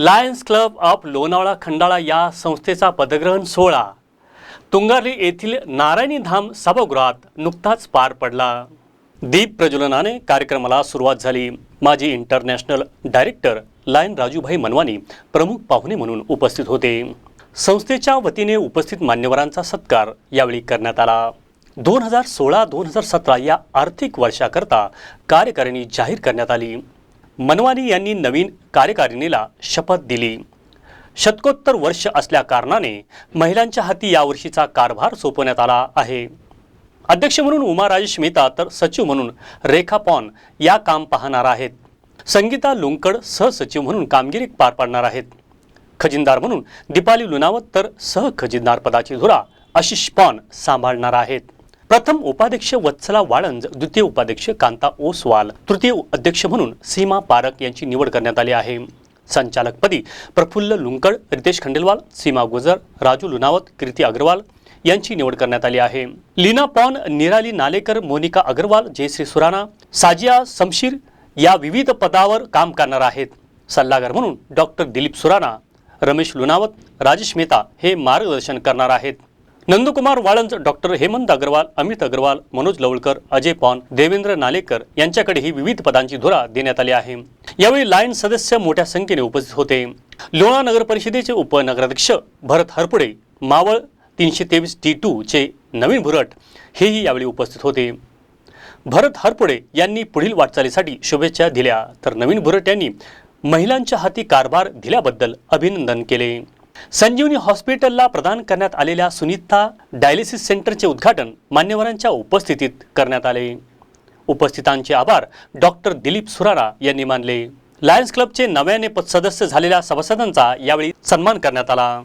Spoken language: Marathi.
Lions Club of Lonavala Khandala या संस्थेचा पदग्रहण सोहळा. तुंगारली येथील नारायणी धाम सभागृहात नुकताच पार पडला. दीप प्रज्वलनाने कार्यक्रमाला सुरुवात झाली. माजी international director lion Rajubhai Manwani प्रमुख पाहुणे म्हणून उपस्थित होते. संस्थेच्या वतीने उपस्थित मान्यवरांचा सत्कार यावेळी करण्यात आला. दोन हजार सोळा दोन हजार सतरा या आर्थिक वर्षाकरता कार्यकारिणी जाहीर करण्यात आली. मनवानी यांनी नवीन कार्यकारिणीला शपथ दिली. शतकोत्तर वर्ष असल्या कारणाने महिलांच्या हाती यावर्षीचा कारभार सोपवण्यात आला आहे. अध्यक्ष म्हणून उमा राजेश मेहता तर सचिव म्हणून रेखा पॉन या काम पाहणार आहेत. संगीता लुंकड सहसचिव म्हणून कामगिरी पार पाडणार आहेत. खजिनदार म्हणून दीपाली लुनावत तर सह खजिनदार पदाची धुरा आशिष पॉन सांभाळणार आहेत. प्रथम उपाध्यक्ष वत्सला वाळंज द्वितीय उपाध्यक्ष कांता ओसवाल तृतीय अध्यक्ष म्हणून सीमा पारक यांची निवड करण्यात आली आहे. संचालकपदी प्रफुल्ल लुंकड रितेश खंडेलवाल सीमा गुजर राजू लुनावत कीर्ती अग्रवाल यांची निवड करण्यात आली आहे. लीना पॉन निराली नालेकर मोनिका अग्रवाल जयश्री सुराणा साजिया समशीर या विविध पदावर काम करणार आहेत. सल्लागार म्हणून डॉक्टर दिलीप सुराणा रमेश लुनावत राजेश मेहता हे मार्गदर्शन करणार आहेत. नंदकुमार वाळंज डॉक्टर हेमंत अग्रवाल अमित अग्रवाल मनोज लवळकर अजय पॉन देवेंद्र नालेकर यांच्याकडेही विविध पदांची धुरा देण्यात आली आहे. यावेळी लायन सदस्य मोठ्या संख्येने उपस्थित होते. लोणा नगर परिषदेचे उपनगराध्यक्ष भरत हरपुडे मावळ तीनशे तेवीस टी टू चे नवीन भुरट हेही यावेळी उपस्थित होते. भरत हरपुडे यांनी पुढील वाटचालीसाठी शुभेच्छा दिल्या. तर नवीन भुरट यांनी महिलांच्या हाती कारभार दिल्याबद्दल अभिनंदन केले. संजीवनी हॉस्पिटलला प्रदान करण्यात आलेल्या सुनीता डायलिसिस सेंटरचे उद्घाटन मान्यवरांच्या उपस्थितीत करण्यात आले. उपस्थितांचे आभार डॉक्टर दिलीप सुरारा यांनी मानले. लायन्स क्लबचे नव्याने सदस्य झालेल्या सभासदांचा यावेळी सन्मान करण्यात आला.